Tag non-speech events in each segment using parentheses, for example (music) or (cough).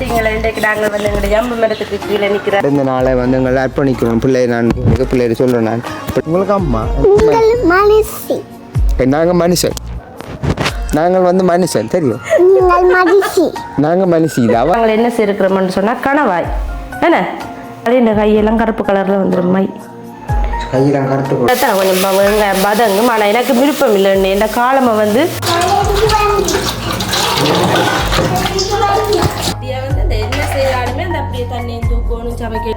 பார்த்தீங்களா இன்றைக்கு நாங்கள் வந்து எங்களுடைய ஜம்பு மரத்துக்கு கீழே நிற்கிறோம் இந்த நாளை வந்து எங்களை அர்ப்பணிக்கிறோம். பிள்ளை நான் உங்களுக்கு பிள்ளைய சொல்கிறேன் நான். உங்களுக்கு அம்மா. நாங்கள் மனுஷன். நாங்கள் வந்து மனுஷன் தெரியும்? நீங்கள் மனுஷி. நாங்கள் என்ன செய்யிருக்கிறோம்னு சொன்னால் கணவாய். என்ன? அது இந்த கையெல்லாம் கருப்பு கலரில் வந்துடும் மை. கையில் கருத்து கொஞ்சம் பதங்கும் ஆனால் எனக்கு விருப்பம் இல்லைன்னு இந்த காலமை வந்து அப்படியே தண்ணியை தூக்கணும் சமைக்க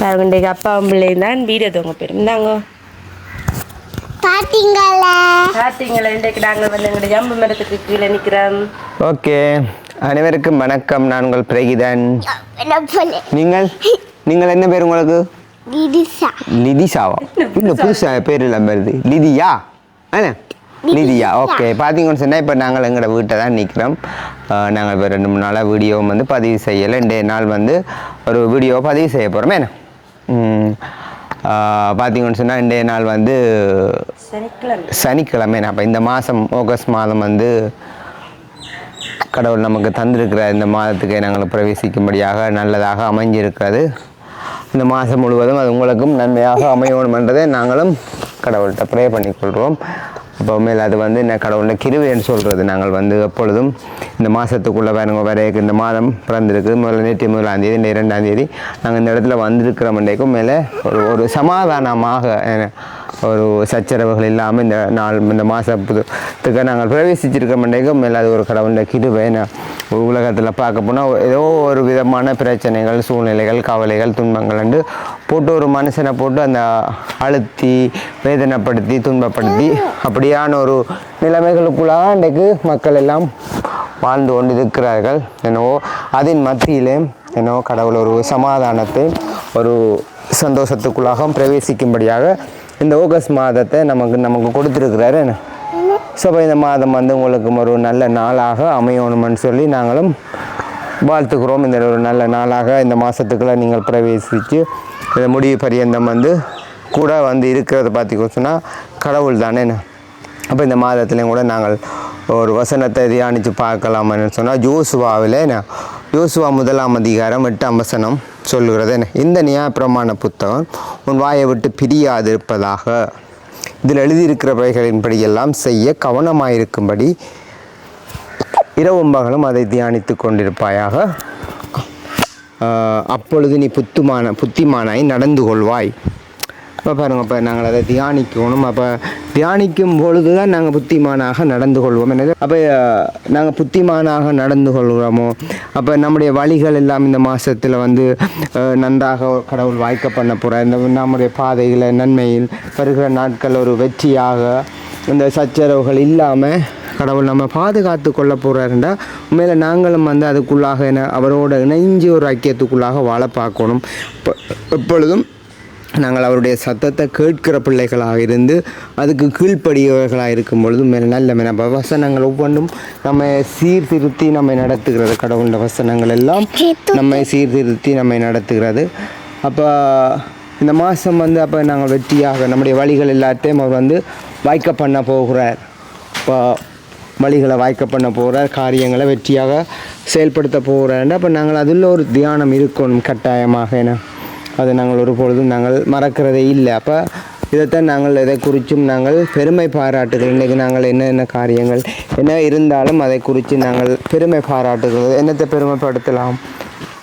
பாருங்க அப்பாவும் பிள்ளையும் தான் வீடியோ தூங்க போயிடும் இந்தாங்க. பாத்தீங்களா பார்த்தீங்களா இன்றைக்கு நாங்கள் வந்து எங்களுடைய ஜம்பு மரத்துக்கு கீழே நிற்கிறோம் ஓகே. அனைவருக்கும் வணக்கம். நான் உங்கள் பிரகிதன். நீங்கள்? நீங்கள் என்ன பேர் உங்களுக்கு? லிதிஷாவா இன்னும் புதுசாக பேர் இல்லாமல் வருது லிதியா லிதியா ஓகே பார்த்தீங்கன்னு சொன்னால் இப்போ நாங்கள் எங்களோட வீட்டை தான் நிற்கிறோம் நாங்கள் இப்போ ரெண்டு மூணு நாளாக வீடியோ வந்து பதிவு செய்யலை ரெண்டு நாள் வந்து ஒரு வீடியோ பதிவு செய்ய போகிறோம் என்ன பார்த்தீங்கன்னு சொன்னால் ரெண்டே நாள் வந்து சனிக்கிழமை சனிக்கிழமை அப்போ இந்த மாதம் ஆகஸ்ட் மாதம் வந்து கடவுள் நமக்கு தந்திருக்கிற இந்த மாதத்துக்கு நாங்கள் பிரவேசிக்கும்படியாக நல்லதாக அமைஞ்சிருக்கிறது. இந்த மாதம் முழுவதும் அது உங்களுக்கும் நன்மையாக அமையணும் என்றதை நாங்களும் கடவுள்கிட்ட ப்ரே பண்ணிக்கொள்கிறோம். அப்போ மேல் அது வந்து என்ன கடவுளோட கிருவைன்னு சொல்கிறது நாங்கள் வந்து எப்பொழுதும் இந்த மாதத்துக்குள்ளே பாருங்க வரைக்கும் இந்த மாதம் பிறந்திருக்கு. முதல்ல நேற்று முதலாந்தேதி இந்த இரண்டாந்தேதி நாங்கள் இந்த இடத்துல வந்திருக்கிற மண்டைக்கும் மேலே ஒரு ஒரு சமாதானமாக ஒரு சச்சரவுகள் இல்லாமல் இந்த நாள் இந்த மாதத்துக்கு நாங்கள் பிரவேசிச்சிருக்க மாட்டேங்கும் மேலே அது ஒரு கடவுளுடைய கிருபை உலகத்தில் பார்க்க போனால் ஏதோ ஒரு விதமான பிரச்சனைகள் சூழ்நிலைகள் கவலைகள் துன்பங்கள் வந்து போட்டு ஒரு மனுஷனை போட்டு அந்த அழுத்தி வேதனைப்படுத்தி துன்பப்படுத்தி அப்படியான ஒரு நிலைமைகளுக்குள்ளாக இன்றைக்கு மக்கள் எல்லாம் வாழ்ந்து கொண்டு இருக்கிறார்கள் என்னவோ அதன் மத்தியிலே என்னவோ கடவுள் ஒரு சமாதானத்தை ஒரு சந்தோஷத்துக்குள்ளாகவும் பிரவேசிக்கும்படியாக இந்த ஆகஸ்ட் மாதத்தை நமக்கு நமக்கு கொடுத்துருக்கிறாரு ஸோ அப்போ இந்த மாதம் வந்து உங்களுக்கு ஒரு நல்ல நாளாக அமையணும்னு சொல்லி நாங்களும் வாழ்த்துக்கிறோம். இந்த ஒரு நல்ல நாளாக இந்த மாதத்துக்குள்ளே நீங்கள் பிரவேசித்து இந்த முடிவு பரியந்தம் வந்து கூட வந்து இருக்கிறத பார்த்திக்க சொன்னால் கடவுள் தானே அப்போ இந்த மாதத்துலேயும் கூட நாங்கள் ஒரு வசனத்தை தியானித்து பார்க்கலாம்னு சொன்னால் ஜோசுவாவில் ஜோசுவா முதலாம் அதிகாரம் எட்டாம் வசனம். சொல்லுகிறது இந்த நியாயப்பிரமாண புத்தகம் உன் வாயை விட்டு பிரியாதிருப்பதாக. இதில் எழுதியிருக்கிறவைகளின்படியெல்லாம் செய்ய கவனமாயிருக்கும்படி இரவும் பகலும் அதை தியானித்து கொண்டிருப்பாயாக. அப்பொழுது நீ புத்துமான புத்திமானாய் நடந்து கொள்வாய். இப்போ பாருங்கள் இப்போ நாங்கள் அதை தியானிக்கணும். அப்போ தியானிக்கும் பொழுது தான் நாங்கள் புத்திமானாக நடந்து கொள்வோம். என்னது? அப்போ நாங்கள் புத்திமானாக நடந்து கொள்கிறோமோ? அப்போ நம்முடைய வழிகள் எல்லாம் இந்த மாதத்தில் வந்து நன்றாக கடவுள் வாய்க்க பண்ண போகிற இந்த நம்முடைய பாதைகளை நன்மையில் வருகிற நாட்கள் ஒரு வெற்றியாக இந்த சச்சரவுகள் இல்லாமல் கடவுள் நம்ம பாதுகாத்து கொள்ள போகிறாருண்டா உண்மையில் நாங்களும் வந்து அதுக்குள்ளாக என்ன அவரோட இணைஞ்சு ஒரு ஐக்கியத்துக்குள்ளாக வாழ பார்க்கணும். இப்போ எப்பொழுதும் நாங்கள் அவருடைய சத்தத்தை கேட்கிற பிள்ளைகளாக இருந்து அதுக்கு கீழ்ப்படியவர்களாக இருக்கும் பொழுது மேலே நல்ல மேல வசனங்கள் ஒவ்வொன்றும் நம்ம சீர்திருத்தி நம்மை நடத்துகிறது. கடவுள வசனங்கள் எல்லாம் நம்மை சீர்திருத்தி நம்மை நடத்துகிறது. அப்போ இந்த மாதம் வந்து அப்போ நாங்கள் வெற்றியாக நம்முடைய வழிகள் எல்லாத்தையும் அவர் வந்து வாய்க்க பண்ண போகிறார். இப்போ வழிகளை வாய்க்க பண்ண போகிறார் காரியங்களை வெற்றியாக செயல்படுத்த போகிறார் அப்போ நாங்கள் அதில் ஒரு தியானம் இருக்கணும் கட்டாயமாக ஏன்னா அதை நாங்கள் ஒரு பொழுதும் நாங்கள் மறக்கிறதே இல்லை. அப்போ இதைத்தான் நாங்கள் இதை குறித்தும் நாங்கள் பெருமை பாராட்டுகிறோம். இன்றைக்கு நாங்கள் என்னென்ன காரியங்கள் என்ன இருந்தாலும் அதை குறித்து நாங்கள் பெருமை பாராட்டுகிறது என்னத்தை பெருமைப்படுத்தலாம்?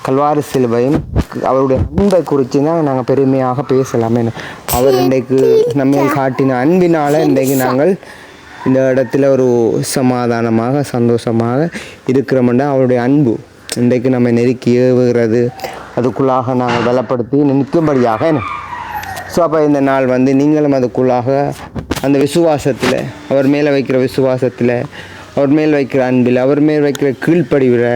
கல்வாரி சிலுவையும் அவருடைய அன்பை குறித்து தான் நாங்கள் பெருமையாக பேசலாம். என்ன? அவர் இன்றைக்கு நம்ம காட்டின அன்பினால் இன்றைக்கு நாங்கள் இந்த இடத்துல ஒரு சமாதானமாக சந்தோஷமாக இருக்கிறோம்னா அவருடைய அன்பு இன்றைக்கு நம்ம நெருக்கி ஏவுகிறது. அதுக்குள்ளாக நாங்கள் பலப்படுத்தி நிற்கும்படியாக என்ன ஸோ அப்போ இந்த நாள் வந்து நீங்களும் அதுக்குள்ளாக அந்த விசுவாசத்தில் அவர் மேலே வைக்கிற விசுவாசத்தில் அவர் மேல் வைக்கிற அன்பில் அவர் மேல் வைக்கிற கீழ்ப்படிவில்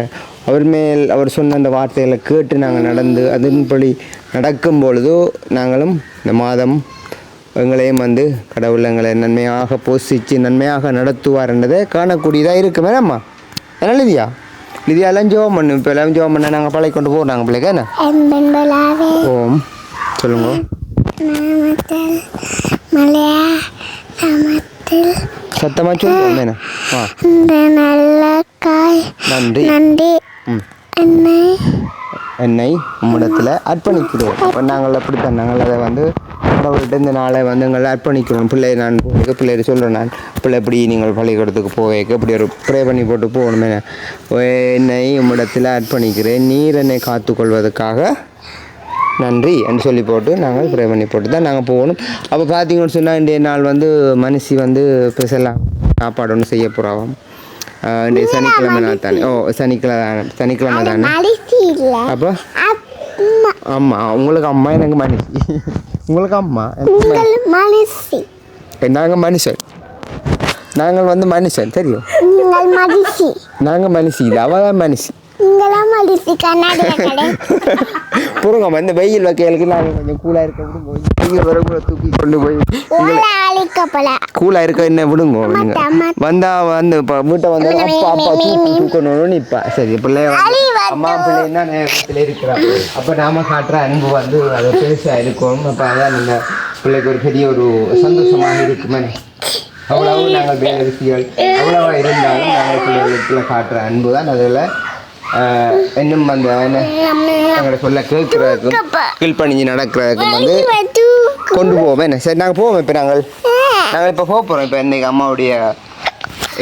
அவர் மேல் அவர் சொன்ன அந்த வார்த்தைகளை கேட்டு நாங்கள் நடந்து அதன்படி நடக்கும் பொழுதோ நாங்களும் இந்த மாதம் எங்களையும் வந்து கடவுள் எங்களை நன்மையாக போஷித்து நன்மையாக நடத்துவார் என்றதை காணக்கூடியதாக இருக்கு வேணாம்மா என்ன லிதியா லிதியா எல்லாம் ஜோம் பண்ணு இப்போ எல்லாம் ஜோம் பண்ண நாங்கள் பழகி கொண்டு போகிறோம் நாங்கள் பிள்ளைக்கு என்ன ஓம் சொல்லுங்க சத்தமாக சொல்லுவோம் என்ன நல்ல காய் நன்றி நன்றி என்னை என்னை உம்மிடத்தில் அர்ப்பணிக்கிறோம் இப்போ நாங்கள் அப்படித்தான் நாங்கள் அதை வந்து கடவுள்கிட்ட இந்த நாளை வந்து எங்களை அர்ப்பணிக்கிறோம். பிள்ளை நான் போக பிள்ளைகிட்ட சொல்கிறேன் நான். பிள்ளை எப்படி நீங்கள் பள்ளிக்கூடத்துக்கு போவேக்க இப்படி ஒரு ப்ரே பண்ணி போட்டு போகணுமே. என்னை உம்மிடத்தில் அர்ப்பணிக்கிறேன். நீர் என்னை காத்துக்கொள்வதற்காக நன்றி என்று சொல்லி போட்டு நாங்கள் ப்ரே பண்ணி போட்டு தான் நாங்கள் போகணும். அப்போ பார்த்தீங்கன்னு சொன்னால் இன்றைய நாள் வந்து மனுஷி வந்து ஸ்பெஷலாக சாப்பாடு ஒன்று செய்ய போகிறாவும் இன்றைய சனிக்கிழமை நாள் தானே. ஓ சனிக்கிழமை சனிக்கிழமை தானே. அப்போ? அம்மா உங்களுக்கு அம்மா எனக்கு மனுஷி. (laughs) உங்களுக்கு அம்மா நாங்கள் மனுஷன். நாங்கள் வந்து மனுஷன் தெரியும்? நாங்கள் மனுஷி. இது அவள் தான் மனுஷி. மடிசி கண்ணாடியில் (laughs) கடை. புறங்க இந்த வெயில் வைக்கிறதுக்கு நாங்கள் கொஞ்சம் கூலாக இருக்க விடுங்க. வெயில் வர கூட தூக்கி கொண்டு போய் கூலாக இருக்க என்ன விடுங்க நீங்கள் வந்தா வந்து இப்போ வீட்டை வந்து அப்பா அப்பா தூக்கி தூக்கணும்னு நிற்பா சரி பிள்ளை அம்மா பிள்ளை என்ன நேரத்தில் இருக்கிறான் அப்போ நாம காட்டுற அன்பு வந்து அது பெருசாக இருக்கும் அப்போ அதான் நீங்கள் பிள்ளைக்கு ஒரு பெரிய ஒரு சந்தோஷமாக இருக்குமே அவ்வளவு நாங்கள் வேலை விஷயங்கள் அவ்வளவா இருந்தாலும் நாங்கள் பிள்ளைகளுக்குள்ள காட்டுற அன்பு தான் அதில். இன்னும் அந்த என்ன எங்களை சொல்ல கேட்குறதுக்கும் கீழ்ப்பணிஞ்சு நடக்கிறதுக்கும் வந்து கொண்டு போவோம். என்ன? சரி நாங்கள் போவோம் இப்போ நாங்கள். நாங்கள் இப்போ போக போகிறோம் இப்போ இன்னைக்கு அம்மாவுடைய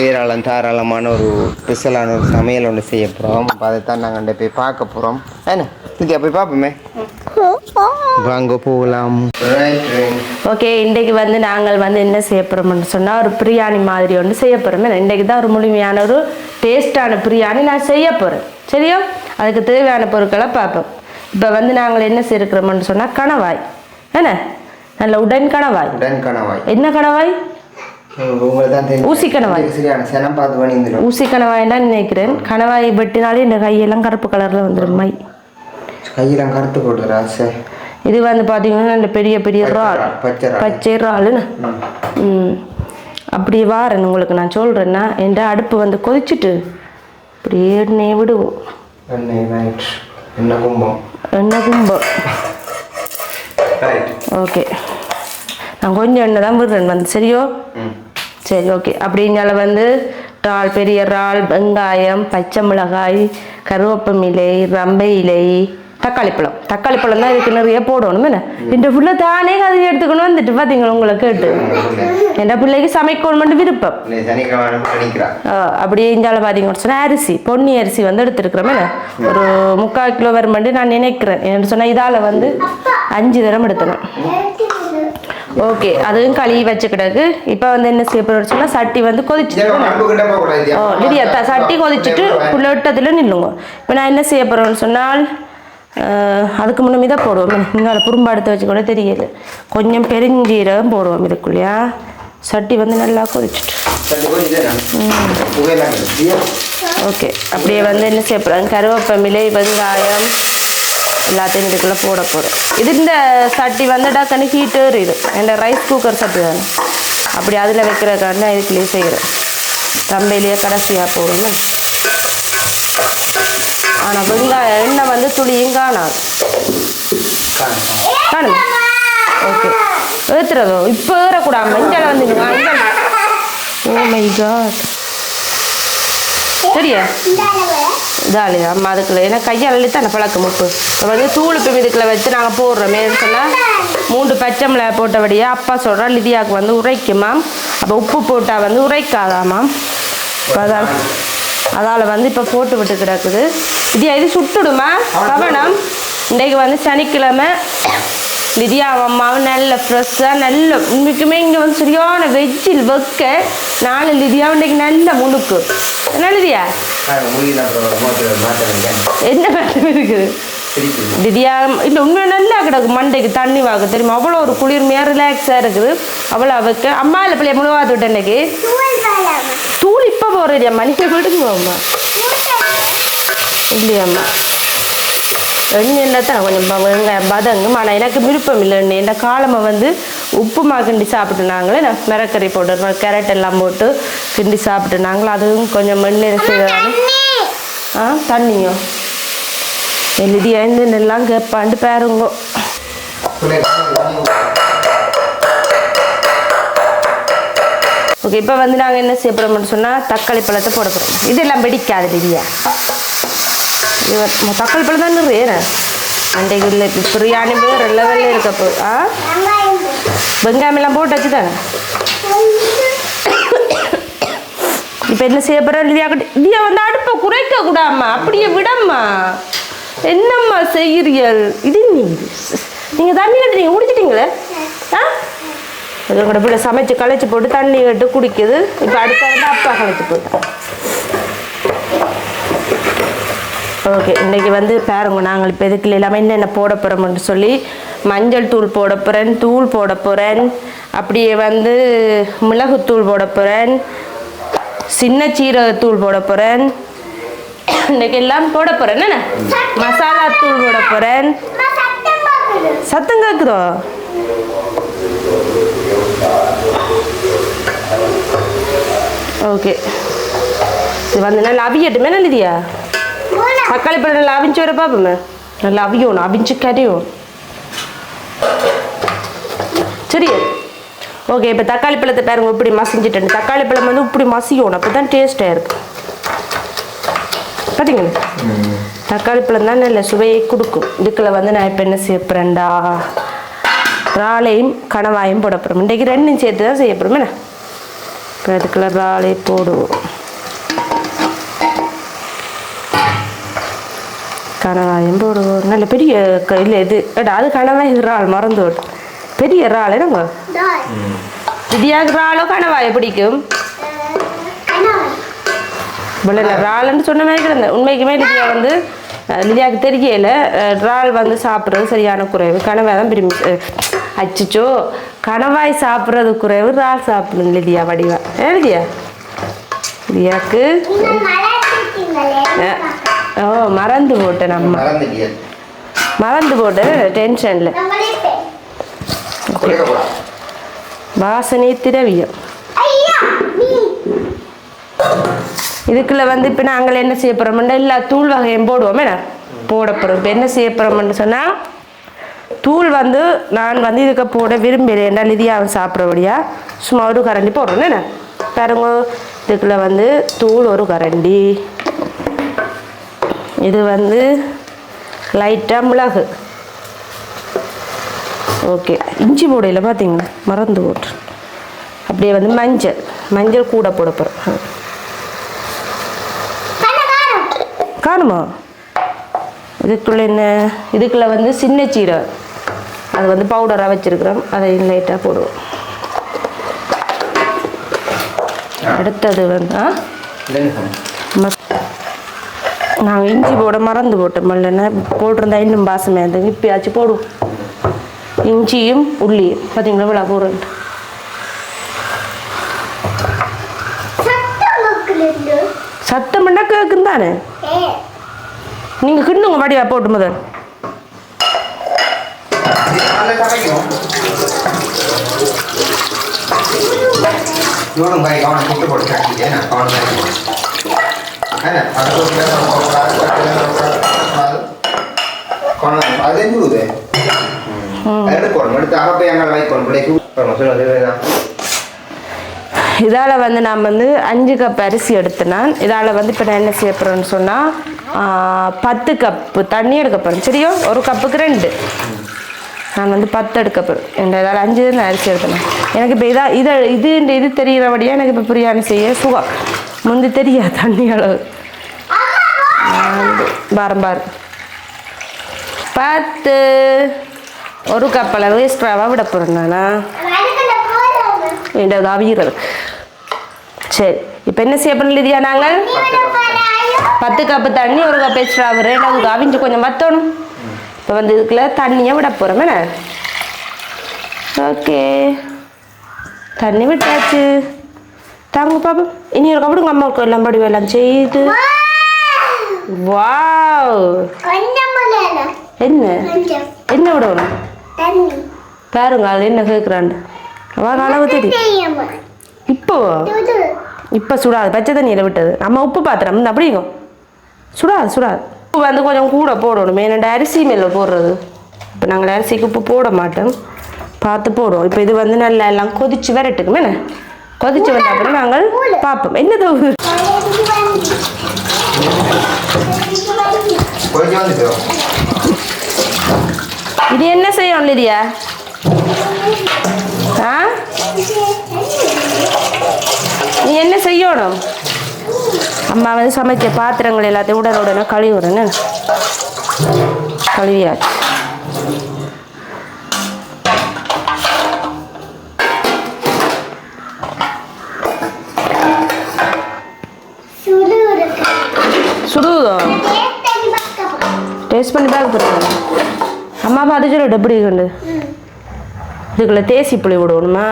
ஏராளம் தாராளமான ஒரு ஸ்பெஷலான ஒரு சமையல் ஒன்று செய்ய போகிறோம் அப்போ அதை தான் நாங்கள் போய் பார்க்க போகிறோம் என்ன? நித்யா போய் பார்ப்போமே. வாங்க போகலாம். ஓகே இன்றைக்கு வந்து நாங்கள் வந்து என்ன செய்ய போகிறோம்னு சொன்னால் ஒரு பிரியாணி மாதிரி ஒன்று செய்ய போகிறோம் இன்றைக்கு தான் ஒரு முழுமையான ஒரு டேஸ்டான பிரியாணி நான் செய்ய போகிறேன் சரியா? அதுக்கு தேவையான பொருட்களை பார்ப்போம். இப்போ வந்து நாங்கள் என்ன சேர்க்கிறோம்னு சொன்னால் கணவாய். என்ன? நல்ல உடன் கணவாய். உடன் கணவாய். என்ன கணவாய்? ஊசி கணவாய். ஊசி கணவாய் தான் நினைக்கிறேன். கணவாய் வெட்டினாலே இந்த கையெல்லாம் கருப்பு கலரில் வந்துடும் மை. கையெல்லாம் கருத்து போடுறா சார். இது வந்து பார்த்தீங்கன்னா நல்ல பெரிய பெரிய இறால் பச்சை ம். அப்படி வாரேன் உங்களுக்கு நான் சொல்கிறேன்னா என் அடுப்பு வந்து கொதிச்சுட்டு அப்படியே எண்ணெயை விடுவோம். கும்பம். எண்ணெய் கும்பம். ரைட் ஓகே நான் கொஞ்சம் எண்ணெய் தான் விடுறேன். வந்து சரியோ? சரி ஓகே அப்படிங்கால வந்து இறால் பெரிய இறால் வெங்காயம் பச்சை மிளகாய் கருவேப்பமிலை ரம்பை இலை தக்காளி பழம். தக்காளி பழம் தான் இதுக்கு நிறைய போடணும் என்ன? இந்த புள்ள தானே அதை எடுத்துக்கணும் வந்துட்டு பார்த்தீங்களா உங்களை கேட்டு? என் பிள்ளைக்கு சமைக்கணும்னு விருப்பம். அப்படியே இந்தியாவில் பார்த்தீங்கன்னு சொன்னால் அரிசி பொன்னி அரிசி வந்து எடுத்துருக்குறோமே ஒரு முக்கால் கிலோ வருமெண்டு நான் நினைக்கிறேன். என்ன சொன்னால் இதால் வந்து அஞ்சு தரம் எடுத்தணும் ஓகே அதுவும் கழுவி வச்சுக்கிட்டக்கு இப்போ வந்து என்ன செய்ய சொன்னால் சட்டி வந்து கொதிச்சு ஓ சட்டி கொதிச்சுட்டு புள்ளட்டத்தில் நில்லுங்க. இப்போ நான் என்ன செய்ய போகிறேன்னு சொன்னால் அதுக்கு முன்னே இதை போடுவோம். இங்கே குறும்பா எடுத்து வச்சு கூட தெரியல கொஞ்சம் பெருஞ்சீரகம் போடுவோம் இதுக்குள்ளேயா. சட்டி வந்து நல்லா கொதிச்சுட்டு. ஓகே. அப்படியே வந்து என்ன செய்ய போகிறோம் கருவேப்பமிலை வெங்காயம் எல்லாத்தையும் இதுக்குள்ளே போட போகிறோம் இது இந்த சட்டி வந்து டக்குன்னு ஹீட்டு இது இந்த ரைஸ் குக்கர் சட்டி தானே. அப்படி அதில் வைக்கிறதுக்காண்டி நான் இதுக்குள்ளேயே செய்கிறேன் தம்பையிலேயே கடைசியாக போடணும் ஆனால் வெங்காயம் எண்ணெய் வந்து துளியும் காணாது காணுங்க ஓகே. ஏற்றுறதோ இப்போ ஏறக்கூடாது. மஞ்சள் வந்து ஓ மை காட் சரியா? இதாலே அம்மா அதுக்குள்ள. ஏன்னா கையால் அள்ளித்தானே பழக்கம் உப்பு. இப்போ வந்து தூளுப்பு இதுக்குள்ள வச்சு நாங்கள் போடுறோமே சொன்னால் மூன்று பச்சை மிளகாய் போட்டபடியே அப்பா சொல்கிறா லிதியாவுக்கு வந்து உரைக்குமாம் அப்போ உப்பு போட்டால் வந்து உரைக்காதாமாம் அதால் அதால் வந்து இப்போ போட்டு விட்டு கிடக்குது. லிதியா இது சுட்டுடுமா? கவனம் இன்றைக்கு வந்து சனிக்கிழமை. லிதியா அம்மாவும் நல்ல ஃப்ரெஷ்ஷாக நல்ல உண்மைக்குமே இங்கே வந்து சரியான வெஜ்ஜில் வைக்க. நானும் லிதியாவும் இன்றைக்கு நல்ல முழுக்கு. என்ன லிதியா என்ன மாற்றம் இருக்குது திவ்யா இல்லை உண்மை நல்லா கிடக்கு மண்டைக்கு தண்ணி வாக்கு தெரியுமா? அவ்வளோ ஒரு குளிர்மையாக ரிலாக்ஸாக இருக்குது. அவ்வளோ அவக்கு அம்மா இல்லை பிள்ளைய முழுவாத்து விட்டேன் இன்னைக்கு. தூள் இப்போ போடுறியா மணிக்கு விடுங்க அம்மா இல்லையாம்மா எண்ணெய் தான் கொஞ்சம் வெங்காயம் பதங்கும் ஆனால் எனக்கு விருப்பம் இல்லை எண்ணெய் இந்த காலமை வந்து உப்புமா கிண்டி சாப்பிட்டு நாங்களே நான் மிரக்கறி போட்டு கேரட் எல்லாம் போட்டு கிண்டி சாப்பிட்டு நாங்களும் அதுவும் கொஞ்சம் எண்ணெய் செய்தாலும் ஆ தண்ணியோ எழுதி என்னென்னலாம் கேட்பாண்டு பாருங்க ஓகே இப்போ வந்து நாங்கள் என்ன செய்ய போகிறோம்னு சொன்னால் தக்காளி பழத்தை போட போகிறோம் இதெல்லாம் வெடிக்காது இல்லையா இது வந்து- தக்காளி பழம் தான் இல்லை இப்போ பிரியாணி வேறு லெவலில் இருக்க இருக்கப்போ ஆ? வெங்காயமெல்லாம் போட்டு வச்சு தானே இப்போ என்ன செய்ய போகிறோம் லிதியா லிதியா வந்து அடுப்பை குறைக்க கூடாமா அப்படியே விடம்மா. என்னம்மா செய்கிறீர்கள்? இது நீங்க நீங்கள் தண்ணி கட்டு நீங்கள் குடிச்சிட்டிங்களே? ஆ? அது கூட பிள்ளை சமைச்சு களைச்சி போட்டு தண்ணி கட்டு குடிக்குது. இப்போ அடுத்த அப்பா களைச்சி போட்டேன் ஓகே இன்றைக்கி வந்து பாருங்க நாங்கள் இப்போ இதுக்குள்ள எல்லாமே என்னென்ன போட போகிறோம்னு சொல்லி மஞ்சள் தூள் போட போகிறேன் தூள் போட போகிறேன் அப்படியே வந்து மிளகுத்தூள் போட போகிறேன் சின்ன சீரகத்தூள் போட போகிறேன் இன்றைக்கி எல்லாம் போட போகிறேன் என்ன மசாலா தூள் போட போகிறேன் சத்தம் கேட்குதோ ஓகே. இது வந்து நல்லா அவியட்டுமே நல்லதியா தக்காளி பழம் நல்லா அவிஞ்சு வர பாப்போமே நல்லா அவியணும் அவிஞ்சு கரையும் சரி. ஓகே இப்போ தக்காளி பழத்தை பாருங்க இப்படி மசிஞ்சிட்டேன். தக்காளி பழம் வந்து இப்படி மசியணும் அப்போ தான் டேஸ்ட்டாக இருக்கு. பார்த்தீங்களா தக்காளி பழம் தான் நல்ல சுவையை கொடுக்கும். இதுக்குள்ள வந்து நான் இப்போ என்ன செய்ய போகிறேன்டா இறாலையும் கணவாயும் போட போகிறோம் இன்றைக்கு ரெண்டும் சேர்த்து தான் செய்ய போகிறோம் இப்போ அதுக்குள்ள இறாலை போடுவோம். கணவாயும் போடுவோம் நல்ல பெரிய இல்லை இது. எடா அது கணவாய் இறால் மறந்து விட்டு பெரிய இறால் என்னங்க? விதியாக இறாலோ கணவாயை பிடிக்கும் இவ்வளோ இறால்னு சொன்ன மாதிரி கிடந்தேன் உண்மைக்குமே லிதியா வந்து லிதியாவுக்கு தெரியல இறால் வந்து சாப்பிட்றது சரியான குறைவு. கணவாய் தான் விரும்பி அச்சச்சோ. கணவாய் சாப்பிட்றது குறைவு இறால் சாப்பிடணும் லிதியா வடிவா ஏன் லிதியா லிதியாக்கு அஹ், ஓ மறந்து போட்டேன் நம்ம மறந்து போட்டேன் டென்ஷனில். வாசனை திரவியம். இதுக்குள்ள வந்து இப்போ நாங்கள் என்ன செய்ய போகிறோம்னா எல்லா தூள் வகையும் போடுவோம் என்ன? போட போகிறோம் இப்போ என்ன செய்ய போகிறோம்னு சொன்னால் தூள் வந்து நான் வந்து இதுக்கு போட விரும்புகிறேன் என்ன லிதியாவை சாப்பிட்றபடியா சும்மா ஒரு கரண்டி போடுறோம் என்ன? பாருங்க இதுக்குள்ள வந்து தூள் ஒரு கரண்டி. இது வந்து லைட்டாக மிளகு. ஓகே இஞ்சி போடையில் பார்த்தீங்களா மறந்து போட்டு அப்படியே வந்து மஞ்சள். மஞ்சள் கூட போட போகிறோம் காணுமா? இதுக்குள்ள என்ன? இதுக்குள்ள வந்து சின்ன சீரகம் அது வந்து பவுடராக வச்சுருக்குறோம். அதை லைட்டாக போடுவோம். அடுத்தது வந்து ஆ? நாங்கள் இஞ்சி போட மறந்து போட்டோம். இல்லைன்னா போட்டிருந்தா இன்னும் பாசமே அந்த இப்பயாச்சும் போடுவோம். இஞ்சியும் உள்ளியும். பார்த்தீங்களா இவ்வளோ போடுறேன் சத்தம் பண்ணா கேட்கும் தானே? நீங்கள் கிண்ணுங்க வடிவா போட்டு முதல். இவனும் கிட்ட போட்டு கட்டிட்டு நான் இதால் வந்து நான் வந்து அஞ்சு கப் அரிசி எடுத்தினேன் இதால் வந்து இப்போ நான் என்ன செய்ய போகிறேன்னு சொன்னால் பத்து கப்பு தண்ணி எடுக்க போகிறேன் சரியா? ஒரு கப்புக்கு ரெண்டு. நான் வந்து பத்து எடுக்க போகிறேன் இந்த இதால் அஞ்சு தான் நான் அரிசி எடுத்தேன். எனக்கு இப்போ இதாக இதை இது இந்த இது தெரிகிறபடியாக எனக்கு இப்போ பிரியாணி செய்ய சுகம் முந்தி தெரியாது தண்ணி அளவு பாரம் பாரு பத்து ஒரு கப் அளவு எக்ஸ்ட்ராவாக விட போகிறேன் நானா? இந்த அவிகிறது சரி இப்போ என்ன செய்ய பண்ணல இல்லையா நாங்கள்? பத்து கப்பு தண்ணி ஒரு கப் எக்ஸ்ட்ரா ரெண்டாவது அவிஞ்சு கொஞ்சம் வத்தணும். இப்போ வந்து இதுக்குள்ள தண்ணியை விட போகிறோம் என்ன? ஓகே. தண்ணி விட்டாச்சு. தாங்க பாப்போம் இனி ஒரு கப்படு அம்மாவுக்கு எல்லாம் படி எல்லாம் செய்து. வாவ். என்ன? என்ன விடணும் பாருங்க அது என்ன கேட்குறாண்டு அவன் அளவு தெரியும் இப்போ இப்போ சுடாது பச்சை தண்ணியில் விட்டது. நம்ம உப்பு பாத்திரம் இந்த அப்படிங்க சுடாது சுடாது. உப்பு வந்து கொஞ்சம் கூட போடணும் ஏன்னா அரிசி மேலே போடுறது. இப்போ நாங்கள் அரிசிக்கு உப்பு போட மாட்டோம். பார்த்து போடுவோம். இப்போ இது வந்து நல்லா எல்லாம் கொதிச்சு விரட்டுக்குமே என்ன? கொதிச்சு வந்த அப்புறம் நாங்கள் பார்ப்போம். என்னது? இது என்ன செய்யும் லிதியா ஆ? நீ என்ன செய்யணும்? அம்மா வந்து சமைச்ச பாத்திரங்கள் எல்லாத்தையும் உடனே உடனே விடணும். கழுவியாச்சு. டேஸ்ட் பண்ணி போகிறேன் அம்மா பார்த்து சொல்லு எப்படி இருக்குண்டு? இதுக்குள்ள தேசி புளி விடணுமா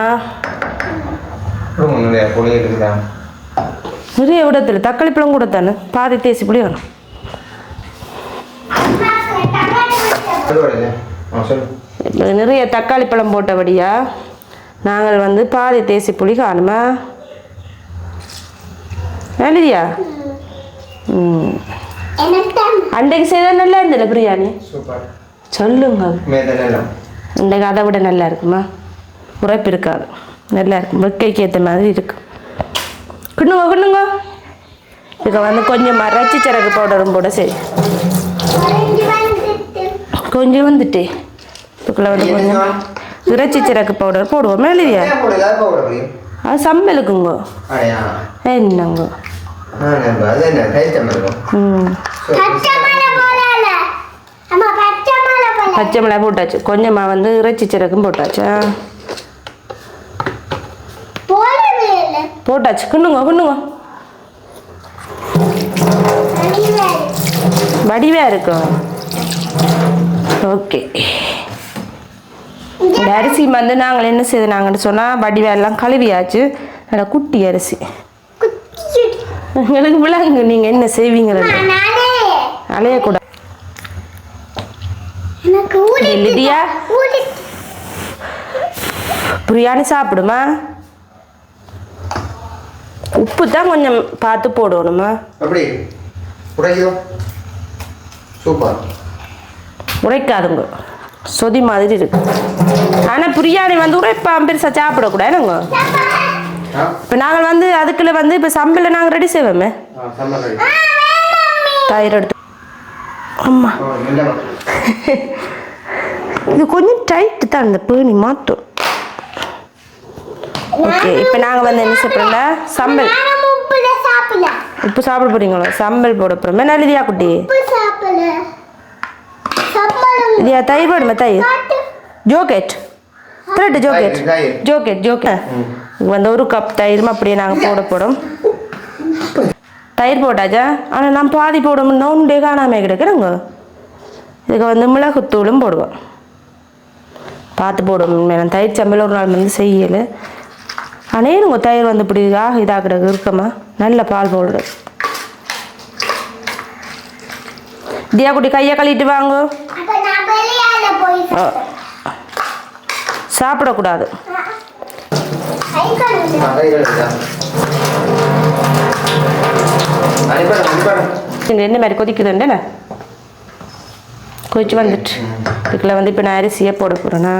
நிறைய விடத்தில் தக்காளி பழம் கூட தானே? பாதி தேசி புளி இப்போ நிறைய தக்காளி பழம் போட்டபடியா நாங்கள் வந்து பாதி தேசி புளி காணுமா? வேலையா ம். அன்றைக்கு செய்தால் நல்லா இருந்தது பிரியாணி சூப்பர் சொல்லுங்க இன்றைக்கு அதை விட நல்லா இருக்குமா உரைப்பு இருக்காது நல்லா இருக்கும் வெக்கைக்கு ஏற்ற மாதிரி இருக்கு கிண்ணுங்க கிண்ணுங்க இதுக்கு வந்து கொஞ்சம் மறைச்சி சிறகு பவுடரும் போட சரி கொஞ்சம் வந்துட்டே இதுக்குள்ள வந்து கொஞ்சம் இறைச்சி சிறகு பவுடர் போடுவோம் முடியும் அது சம்பலுக்குங்க என்னங்க இருக்கும் ம் பச்சை மிளகாய் போட்டாச்சு. கொஞ்சமாக வந்து இறைச்சி சிறகும் போட்டாச்சா? போட்டாச்சு. கிண்ணுங்க கிண்ணுங்க வடிவா இருக்கும் ஓகே. இந்த அரிசி வந்து நாங்கள் என்ன செய்து நாங்கன்னு சொன்னால் வடிவா எல்லாம் கழுவியாச்சு. நல்ல குட்டி அரிசி. எங்களுக்கு விளங்கு நீங்கள் என்ன செய்வீங்களே அலையக்கூடாது. லிதியா? பிரியாணி சாப்பிடுமா? உப்பு தான் கொஞ்சம் பார்த்து போடணுமா? உரைக்காதுங்க சொதி மாதிரி இருக்கு. ஆனால் பிரியாணி வந்து உரைப்பாம் பெருசாக சாப்பிடக்கூடாதுங்க இப்போ நாங்கள் வந்து அதுக்குள்ள வந்து இப்போ சம்பளம் நாங்கள் ரெடி செய்வோமே? தயிர் எடுத்து நல்ல இது கொஞ்சம் டைட்டு தான் இந்த பேணி மாட்டும் ஓகே இப்போ நாங்கள் வந்து என்ன சாப்பிட்றோம்னா சம்பல். சாப்பிடல. உப்பு சாப்பிட போறீங்களா? சம்பல் போட போகிறோமே குட்டி? உப்பு சாப்பிடல. சம்பளம். இல்லையா தயிர் போடுமா தயிர். காட்டு ஜோக்கெட் த்ரெட் ஜோக்கெட். ஜோக்கெட் ஜோக்கெட் வந்து ஒரு கப் தயிரும் அப்படியே நாங்கள் போட போகிறோம் தயிர் போட்டாச்சா? ஆனால் நான் பாதி போடணும்னா உண்டே காணாமல் கிடக்குறேங்க. இதுக்கு வந்து மிளகுத்தூளும் போடுவோம். பார்த்து போடுவோம் நான் தயிர் சம்பளம் ஒரு நாள் வந்து செய்யலை. ஆனால் ஏனுங்க தயிர் வந்து இப்படி ஆக இதாகிறது இருக்கமா நல்ல பால் போடுறது. தியா குட்டி கையை கழுவிட்டு வாங்க. அப்ப நான் வெளியால போய் ஆ. சாப்பிடக்கூடாது. என்ன மாதிரி கொதிக்குதுண்டேண்ணே கொதிச்சு வந்துட்டு இதுக்குள்ள வந்து இப்போ நான் அரிசியை போட போகிறேன்னா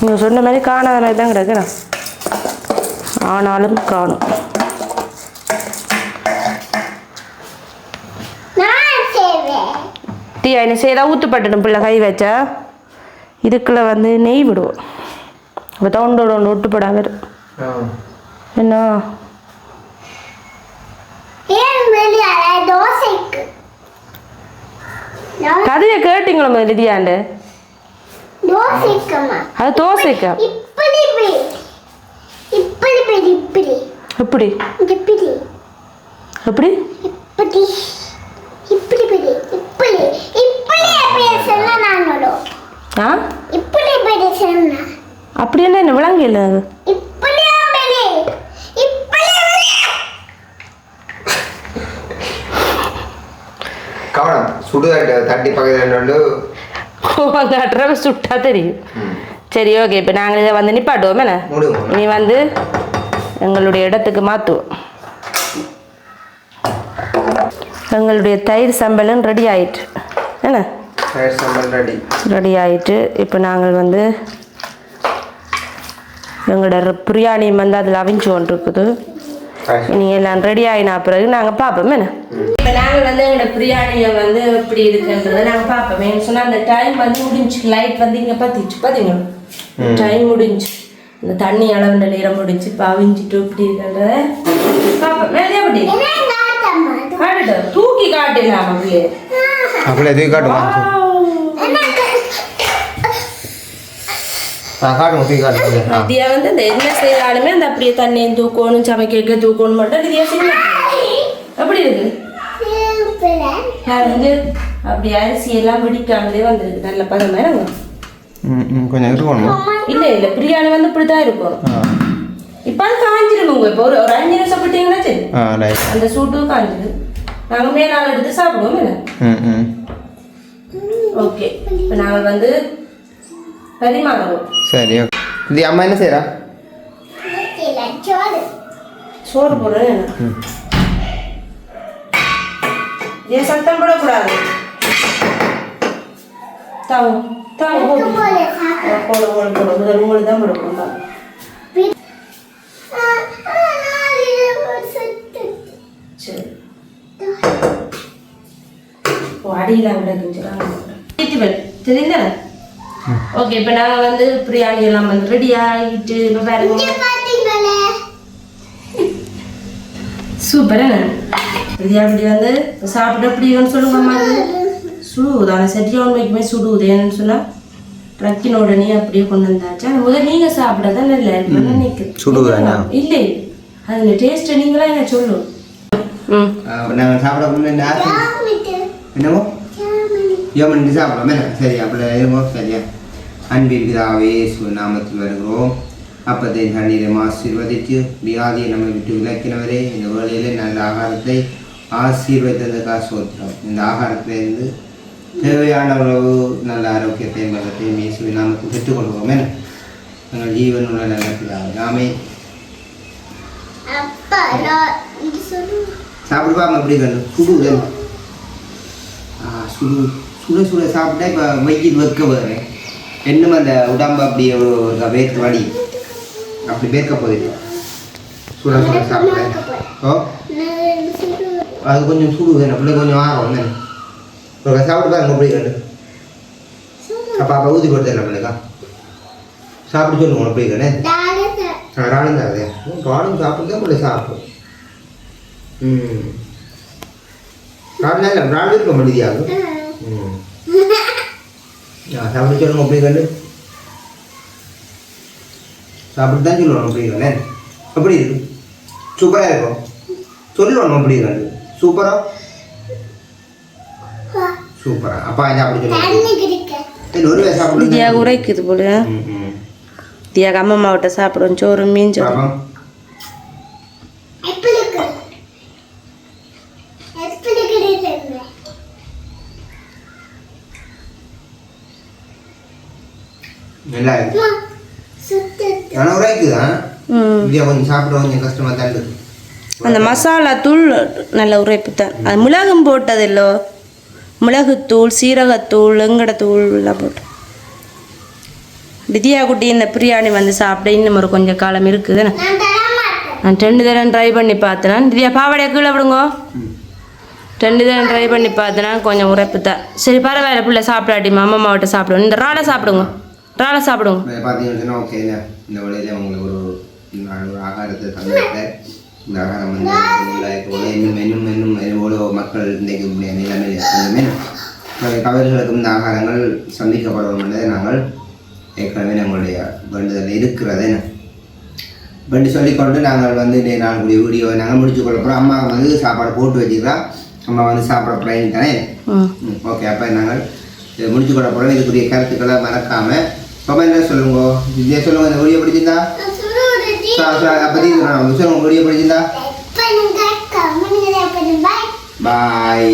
நீங்கள் சொன்ன மாதிரி காணாத மாதிரி தான் கிடக்குறேன் ஆனாலும் காணும். டீ என்ன செய்தா? ஊற்றுப்பட்டுடும் பிள்ளை கை வச்சா. இதுக்குள்ள வந்து நெய் விடுவோம். கேட்டீங்களா முதல்ல லிதியாண்டு தோசைக்குமா? அது தோசைக்கா? இப்படி இப்படி இப்படி. இப்படி இப்படி எப்படி? இப்படி. எப்படி? இப்படி. இப்படி இப்படி. இப்படி. இப்படி எப்படி சொன்னா நானோட. ஆ? இப்படி இப்படி சொன்னா. அப்படி என்ன என்ன விளங்க இல்லை அது கவனம் சுடுகாட்டு தட்டி பக்கத்தில் ரெண்டு அந்த அட்ரவை சுட்டா தெரியும். சரி ஓகே இப்போ நாங்கள் இதை வந்து நிப்பாட்டுவோம் என்ன. இனி வந்து எங்களுடைய இடத்துக்கு மாற்றுவோம் எங்களுடைய தயிர் சம்பளம் ரெடி ஆயிட்டு என்ன? தயிர் சாம்பார் ரெடி ரெடி ஆயிட்டு இப்போ நாங்கள் வந்து எங்களோட பிரியாணி வந்து அதில் அவிஞ்சு கொண்டு இருக்குது இனி எல்லாம் ரெடி ஆகினா பிறகு நாங்கள் பார்ப்போம் என்ன? இப்போ நாங்கள் வந்து எங்களோட பிரியாணியை வந்து எப்படி இருக்குன்றதை நாங்கள் பார்ப்போம் ஏன்னு சொன்னால் அந்த டைம் வந்து முடிஞ்சு லைட் வந்து இங்கே பார்த்துச்சு பார்த்தீங்களா டைம் முடிஞ்சு இந்த தண்ணி அளவு நேரம் முடிஞ்சு இப்போ அவிஞ்சிட்டு இப்படி இருக்குன்றத பார்ப்போம் வேலையே எப்படி தூக்கி காட்டலாம் அப்படியே அப்படியே தூக்கி காட்டுமா ஆ காட்டுங்க தூக்கி வந்து இந்த என்ன செய்யறாலுமே அந்த அப்படியே தண்ணியும் தூக்கணும் சமைக்க தூக்கணும் மட்டும். தியா செய்யணும் எப்படி இருக்கு? நான் வந்து அப்படி அரிசி எல்லாம் வெடிக்காமலே வந்திருக்கு. நல்ல பதமே கொஞ்சம் இருக்கணும். இல்ல இல்ல பிரியாணி வந்து இப்படிதான் இருக்கும். இப்ப அது காஞ்சிருமுங்க இப்போ. ஒரு ஒரு அஞ்சு நிமிஷம் சரி? ரைட் அந்த சூட்டு காஞ்சிது. நாங்க மேலால் எடுத்து சாப்பிடுவோம் என்ன? ஓகே. இப்போ நாங்கள் வந்து பரிமாறுவோம் சரி ஓகே இது அம்மா என்ன செய்கிறா சோறு என்ன ஏன் சத்தம் போடக்கூடாது? தாங்க தாங்க போடு. போடு போடு போடு. முதல் உங்களுக்கு தான் ஓ அடியில் அங்கே கிஞ்சிடாங்க தெரியுதா ஓகே இப்போ நாங்கள் வந்து பிரியாணி எல்லாம் வந்து ரெடி ஆகிட்டு இப்போ பாருங்க சூப்பர் என்ன பிரியா அப்படி வந்து சாப்பிட்டு எப்படின்னு சொல்லுங்க அம்மா. சுடுவுது ஆனால் சரியா உண்மைக்குமே சுடுவுது ஏன்னு சொன்னால் ரக்கின உடனே அப்படியே கொண்டு வந்தாச்சு. முதல்ல நீங்கள் சாப்பிட தான் இருக்குன்னு நினைக்கிறேன்? இல்லை. அது டேஸ்ட்டை நீங்களா என்ன சொல்லும்? நாங்கள் சாப்பிட என்னமோ? யோமன் சாப்பிடலாமே சரி அப்படி இருமோ சரியா? அன்பிற்குதாவே நாமத்தில் வருகிறோம். அப்பத்தை தண்ணீரை ஆசீர்வதித்து வியாதியை நம்ம விட்டு விலக்கினவரே இந்த வேளையிலே நல்ல ஆகாரத்தை ஆசீர்வதித்ததுக்காக சோத்திரம். இந்த ஆகாரத்திலிருந்து தேவையான உணவு நல்ல ஆரோக்கியத்தையும் பலத்தையும் இயேசுவின் நாமத்தில் பெற்றுக்கொள்வோம் என்ன? எங்கள் ஜீவனுள்ள நல்ல பிதாவே நாமே சாப்பிடுவாங்க எப்படி கண்டு சுடு ஆ சுடு சுட சுட சாப்பிட்டா இப்போ வெயில் வைக்க வேறு இன்னும் அந்த உடம்பு அப்படி ஒரு வடி அப்படி வேர்க்க போகுது. சுட சுட சாப்பிட ஓ? அது கொஞ்சம் சுடு தானே பிள்ளை கொஞ்சம் ஆறும் தானே ஒரு சாப்பிட்டு பாருங்க அப்படி கண்டு அப்போ அப்போ ஊற்றி கொடுத்தேன் பிள்ளைக்கா. சாப்பிட்டு சொல்லுங்க அப்படி கண்ணே ராணும் தான் அது. ராணும் சாப்பிட்டு தான் பிள்ளை சாப்பிடும். ம். ராணு இல்லை? ராணு இருக்க முடியாது சாப்பிட்டு சொல்லுங்க அப்படி கண்டு சாப்பிட்டு தான் சொல்லணும் அப்படி கண்ணே எப்படி இருக்கு சூப்பராக இருக்கும் சொல்லணும் அப்படி கண்டு சூப்பரா சூப்பரா அப்பா சாப்பிட்டு ஒரு சாப்பிடுங்க தியா உரைக்குது போல ம் ம் தியாக அம்மா மாவட்ட சாப்பிடுவோம் சோறு மீன் சோறு இருக்கு ஆனால் உரைக்குதா இந்தியா கொஞ்சம் சாப்பிட கொஞ்சம் கஷ்டமாக தான் இருக்கு அந்த மசாலா தூள் நல்ல உரைப்பு தான். அது மிளகும் போட்டது இல்லோ? மிளகுத்தூள் சீரகத்தூள் எங்கடத்தூள் எல்லாம் போட்டு. வித்யா குட்டி இந்த பிரியாணி வந்து சாப்பிட இன்னும் ஒரு கொஞ்சம் காலம் இருக்குது. நான் ரெண்டு தரம் ட்ரை பண்ணி பார்த்தேன் திவ்யா பாவாடையை கீழே விடுங்க ரெண்டு தரம் ட்ரை பண்ணி பார்த்தேன்னா கொஞ்சம் உரைப்பு தான். சரி பரவாயில்ல பிள்ளை சாப்பிடாட்டி. அம்மா மாவட்ட சாப்பிடுவோம். இந்த ராடை சாப்பிடுங்க. சாப்பிடுங்க. இப்போ பார்த்தீங்கன்னு ஓகே இந்த வழியில் உங்களுக்கு ஒரு ஒரு ஆகாரத்தை தந்துட்டேன் இந்த ஆகாரம் வந்து இன்னும் இன்னும் இன்னும் எவ்வளோ மக்கள் இன்றைக்கு நிலைமையில் இருக்குமே கவலைகளுக்கும் இந்த ஆகாரங்கள் சந்திக்கப்படும் என்பதை நாங்கள் ஏற்கனவே நம்மளுடைய வேண்டுதல் இருக்கிறது வேண்டி சொல்லிக்கொண்டு நாங்கள் வந்து இன்றைய நாளுடைய வீடியோ நாங்கள் முடிச்சு கொள்ள போகிறோம் அம்மா வந்து சாப்பாடு போட்டு வச்சுக்கிறா. அம்மா வந்து சாப்பிட போகிறேன் தானே? ஓகே அப்போ நாங்கள் முடிச்சு கொள்ள போகிறோம் இதுக்குரிய கருத்துக்களை மறக்காமல் கமெண்ட்ல சொல்லுங்க இதே சொல்லுங்க இந்த வீடியோ பிடிச்சிருந்தா அப்படி சொல்லுங்க வீடியோ பிடிச்சிருந்தா பாய்